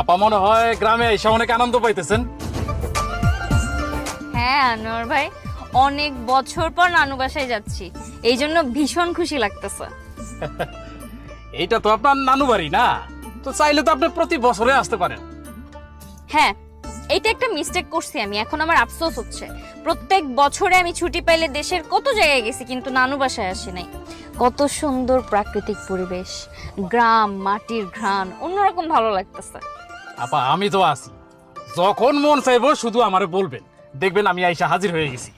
আপা মনে হয় গ্রামে এসে অনেক আনন্দ পাইতেছেন। হ্যাঁ আনোয়ার ভাই অনেক বছর পর নানু বাসায় যাচ্ছি। এই জন্য ভীষণ খুশি লাগতেছে। এইটা তো আপনার নানু বাড়ি না? তো চাইলে তো আপনি প্রতি বছরে আসতে পারেন। হ্যাঁ এটা একটা মিস্টেক করছি আমি। এখন আমার আফসোস হচ্ছে। প্রত্যেক বছরে আমি ছুটি পাইলে দেশের কত জায়গায় গেছি কিন্তু নানু বাসায় আসি নাই। কত সুন্দর প্রাকৃতিক পরিবেশ গ্রাম মাটির ঘ্রাণ অন্যরকম ভালো লাগতেছে। আপা, আমি তো আছি। যখন মন চাইব শুধু আমারে বলবেন। দেখবেন আমি আইসা হাজির হয়ে গেছি।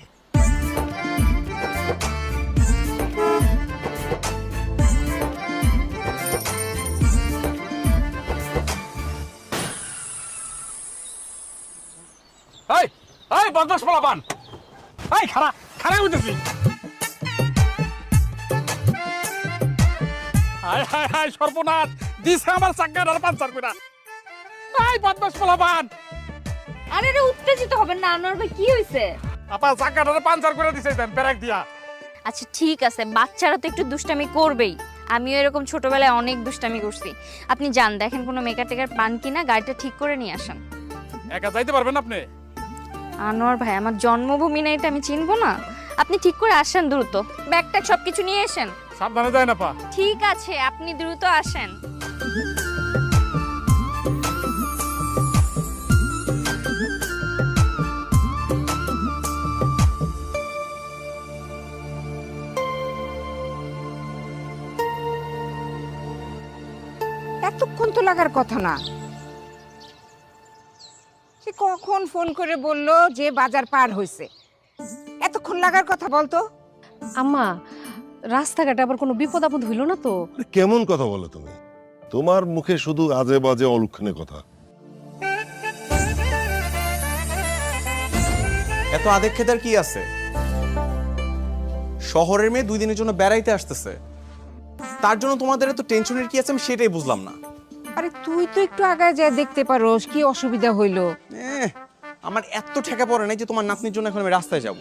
সর্বনাশ। দিছে আমার চাক্কাটার পাঞ্চার করে এই বদমাস পোলাপান। আরে রে উত্তেজিত হবেন না আনোয়ার ভাই কি হয়েছে আপা চাক্কাটারে পাঞ্চার করে দিছে দেন ব্রেক দিয়া। আচ্ছা ঠিক আছে বাচ্চারা তো একটু দুষ্টামি করবেই। আমিও এরকম ছোটবেলায় অনেক দুষ্টামি করছি। আপনি যান দেখেন কোনো মেকার টেকার পান কিনা গাড়িটা ঠিক করে নিয়ে আসেন। একা যাইতে পারবেন আপনি? আনোয়ার ভাই আমার জন্মভূমি না এটা আমি চিনবো না। আপনি ঠিক করে আসেন দ্রুত। ব্যাগটা সবকিছু নিয়ে এসেন। সাবধানে যায় না পা ঠিক আছে আপনি দ্রুত আসেন। এতক্ষণ তো লাগার কথা না। সে কখন ফোন করে বলল যে বাজার পার হয়েছে এতক্ষণ লাগার কথা বলতো? আম্মা রাস্তাঘাটে আবার কোনো বিপদ আপদ হইল না তো? কেমন কথা বলো তুমি? তোমার মুখে শুধু আজে বাজে অলক্ষণে কথা। এত আদেক খেতার কি আছে? শহরের মেয়ে দুই দিনের জন্য বেড়াইতে আসতেছে। তার জন্য তোমাদের এত টেনশনের কি আছে? আমি সেটাই বুঝলাম না। আরে তুই তো একটু আগায় যা দেখতে পারোস কি অসুবিধা হইল? এহ, আমার এত ঠেকা পড়ে নাই যে তোমার নাতনির জন্য এখন আমি রাস্তায় যাব।